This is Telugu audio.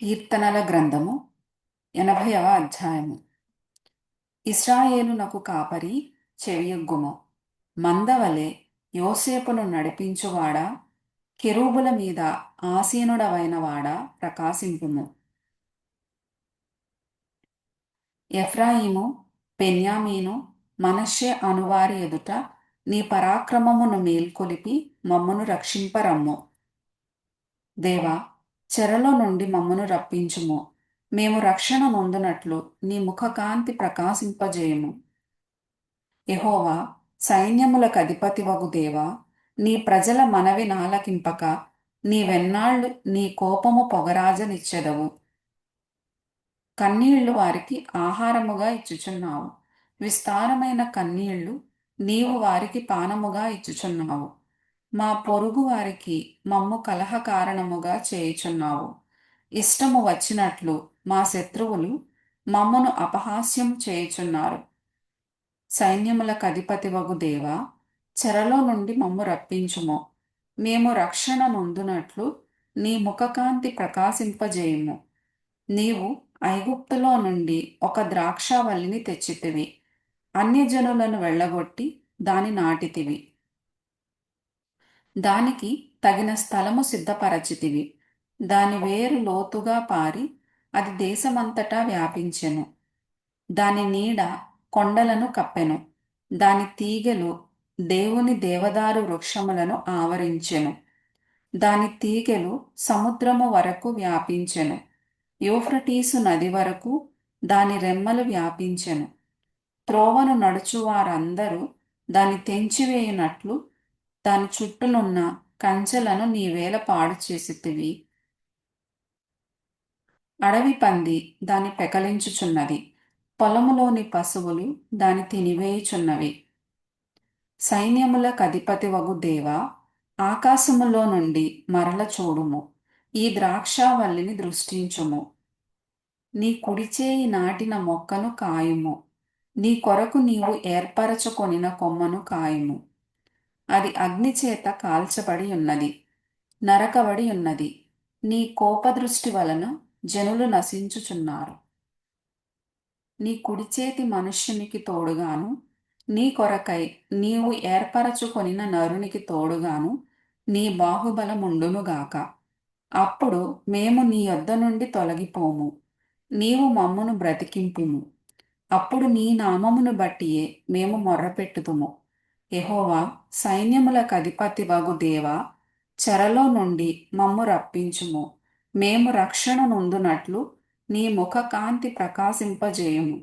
కీర్తనల గ్రంథము ఎనభైవ అధ్యాయము. ఇస్రాయేలునకు కాపరి చెవియొగ్గుము. మందవలె యోసేపును నడిపించువాడా కెరూబుల మీద ఆసీనుడవైన వాడా ప్రకాశింపుము. ఎఫ్రాయిము బెన్యామీను మనషే అనువారి ఎదుట నీ పరాక్రమమును మేల్కొలిపి మమ్మును రక్షింపరమ్ము. దేవా చెరలో నుండి మమ్మను రప్పించుము. మేము రక్షణ నొందునట్లు నీ ముఖకాంతి ప్రకాశింపజేయము. యహోవా సైన్యములకు అధిపతి వగు దేవా నీ ప్రజల మనవి నాలకింపక నీ వెన్నాళ్ళు నీ కోపము పొగరాజనిచ్చెదవు. కన్నీళ్ళు వారికి ఆహారముగా ఇచ్చుచున్నావు. విస్తారమైన కన్నీళ్ళు నీవు వారికి పానముగా ఇచ్చుచున్నావు. మా పొరుగు వారికి మమ్ము కలహ కారణముగా చేయుచున్నావు. ఇష్టము వచ్చినట్లు మా శత్రువులు మమ్మను అపహాస్యం చేయుచున్నారు. సైన్యముల కధిపతి వగు దేవా చెరలో నుండి మమ్ము రప్పించుము. మేము రక్షణ నొందునట్లు నీ ముఖకాంతి ప్రకాశింపజేయుము. నీవు ఐగుప్తులో నుండి ఒక ద్రాక్షావల్లిని తెచ్చితివి. అన్యజనులను వెళ్ళగొట్టి దాని నాటితివి. దానికి తగిన స్థలము సిద్ధపరచితివి. దాని వేరు లోతుగా పారి అది దేశమంతటా వ్యాపించెను. దాని నీడ కొండలను కప్పెను. దాని తీగెలు దేవుని దేవదారు వృక్షములను ఆవరించెను. దాని తీగెలు సముద్రము వరకు వ్యాపించెను. యూఫ్రటీసు నది వరకు దాని రెమ్మలు వ్యాపించెను. త్రోవను నడుచువారందరూ దాని తెంచివేయునట్లు దాని చుట్టూనున్న కంచెలను నీవేల పాడు చేసితివి అడవి పంది దాని పెకలించుచున్నది. పొలములోని పశువులు దాని తినివేయుచున్నవి. సైన్యముల కధిపతి వగు దేవా ఆకాశములో నుండి మరల చూడుము. ఈ ద్రాక్షావల్లిని దృష్టించుము. నీ కుడిచేయి నాటిన మొక్కను కాయుము. నీ కొరకు నీవు ఏర్పరచుకొనిన కొమ్మను కాయుము. అది అగ్నిచేత కాల్చబడి ఉన్నది నరకబడి ఉన్నది. నీ కోపదృష్టి వలన జనులు నశించుచున్నారు. నీ కుడిచేతి మనుష్యునికి తోడుగాను నీ కొరకై నీవు ఏర్పరచుకొనిన నరునికి తోడుగాను నీ బాహుబలముండునుగాక అప్పుడు మేము నీ యొద్ద నుండి తొలగిపోము నీవు మమ్మును బ్రతికింపుము. అప్పుడు నీ నామమును బట్టియే మేము మొర్రపెట్టుతుము ఎహోవా సైన్యములకు అధిపతి వగు దేవా చెరలో నుండి మమ్ము రప్పించుము. మేము రక్షణ నొందునట్లు నీ ముఖ కాంతి ప్రకాశింపజేయము.